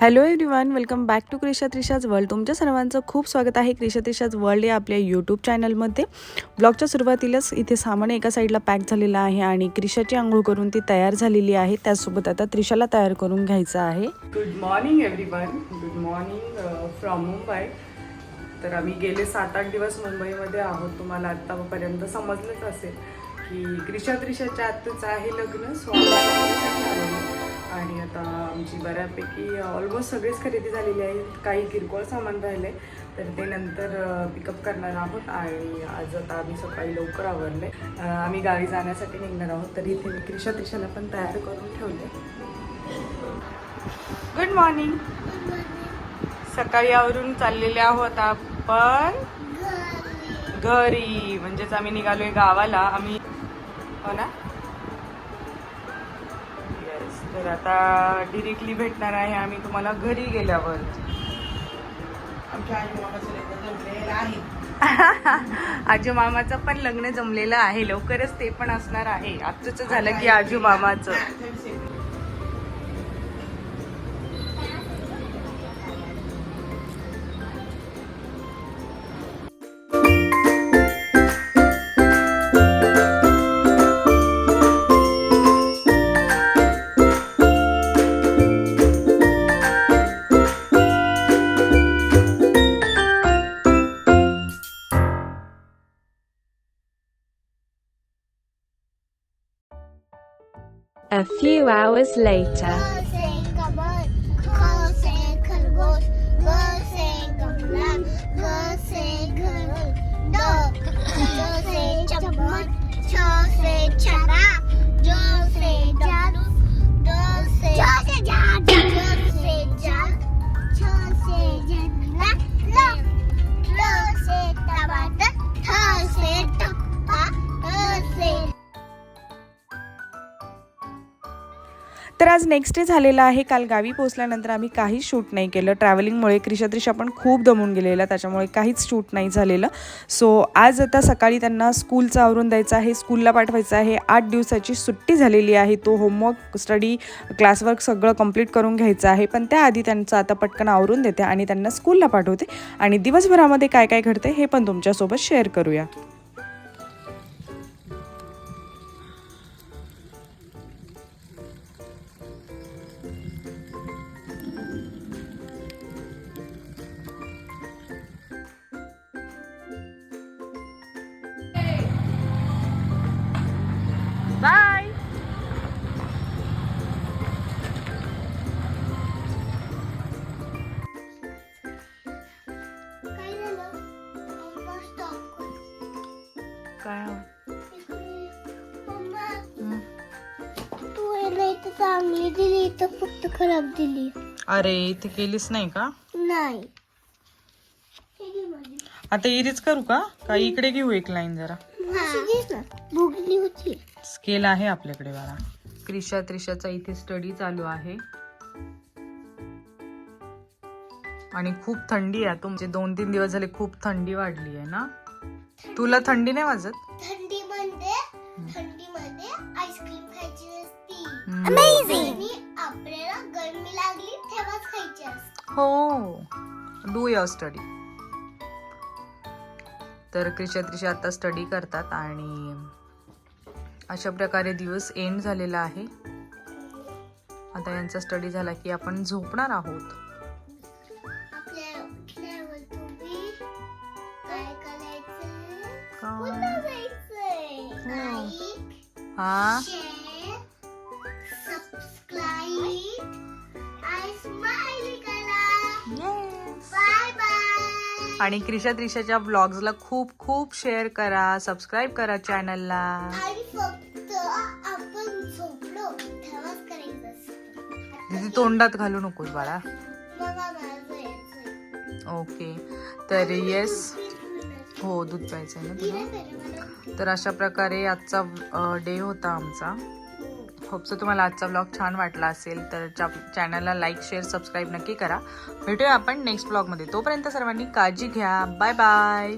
Hello everyone welcome back to Krisha Trisha's world तुमच्या सर्वांचं खूप स्वागत आहे क्रिशा त्रिशाज वर्ल्ड या आपल्या यूट्यूब चॅनलमध्ये ब्लॉगच्या सुरुवातीलाच इथे सामान एका साईडला पॅक झालेलं आहे आणि क्रिशाची आंघोळ करून ती तयार झालेली आहे. त्याचसोबत आता त्रिशाला तयार करून घ्यायचं आहे. Good morning everyone good morning from Mumbai तर आम्ही गेले सात आठ दिवस मुंबईमध्ये आहोत. तुम्हाला आत्तापर्यंत समजलंच असेल की क्रिशा त्रिशाच्या आत्ताचं आहे लग्न. सो आणि आता आमची बऱ्यापैकी ऑलमोस्ट सगळीच खरेदी झालेली आहे काही किरकोळ सामान राहिले तर ते नंतर पिकअप करणार आहोत. आणि आज आता आम्ही सकाळी लवकर आवरले. आम्ही गावी जाण्यासाठी निघणार आहोत तर इथे मी क्रिशा त्रिशाला पण तयार करून ठेवले. गुड मॉर्निंग सकाळी आवरून चाललेले आहोत आपण. घरी. म्हणजेच आम्ही निघालोय गावाला. आम्ही हो ना? तर आता डिरेक्टली भेटणार आहे आम्ही तुम्हाला घरी गेल्यावर. आमच्या आहे. आजू मामाचं पण लग्न जमलेलं आहे. लवकरच ते पण असणार आहे. आजचं झालं की आजू मामाचं. A few hours later. तर आज नेक्स्ट डे झालेला आहे. काल गावी पोहोचल्यानंतर आम्ही काहीच शूट नाही केलं. ट्रॅव्हलिंगमुळे क्रिशात्रिश पण खूप दमून गेलेला त्याच्यामुळे काहीच शूट नाही झालेलं. सो आज आता सकाळी त्यांना स्कूलचं आवरून द्यायचं आहे. स्कूलला पाठवायचं आहे. आठ दिवसाची सुट्टी झालेली आहे. तो होमवर्क स्टडी क्लासवर्क सगळं कंप्लीट करून घ्यायचं आहे. पण त्याआधी त्यांचं आता पटकन आवरून देते आणि त्यांना स्कूलला पाठवते. आणि दिवसभरामध्ये काय काय घडते हे पण तुमच्यासोबत शेअर करूया. बाय काय? तू चांगली दिली इथं फक्त खराब दिली अरे इथे केलीच नाही का? नाही. आता इरीच करू का? का इकडे घेऊ एक लाईन जरा? भुगली होती स्केल आहे आपल्याकडे बाळा. क्रिशा त्रिशाचा इथे स्टडी चालू आहे. आणि खूप थंडी आहे. तुमचे दोन तीन दिवस झाले खूप थंडी वाढली आहे ना? तुला थंडी नाही वाजत? थंडीमध्ये थंडीमध्ये आईस्क्रीम खायची असती. आणि आपल्याला गरमी लागली तेव्हाच खायची असते. हो. डू युअर स्टडी तर क्रिशा त्रिशा आता स्टडी करतात आणि अशा प्रकारे दिवस एंड झालेला आहे. आता यांचा स्टडी झाला की आपण झोपणार आहोत. आपल्या आणि क्रिशा त्रिशाच्या ब्लॉग्सला खूप खूप शेअर करा सबस्क्राईब करा चॅनलला. दिदी तोंडात घालू नकोस बाळा. ओके. तर येस हो दूध प्यायचं आहे ना तुला? तर अशा प्रकारे आजचा डे होता आमचा. होपसो तुम्हाला आजचा ब्लॉग छान वाटला असेल तर चॅनलला लाईक शेअर सबस्क्राईब नक्की करा. भेटूया आपण नेक्स्ट ब्लॉगमध्ये तोपर्यंत सर्वांनी काळजी घ्या. Bye bye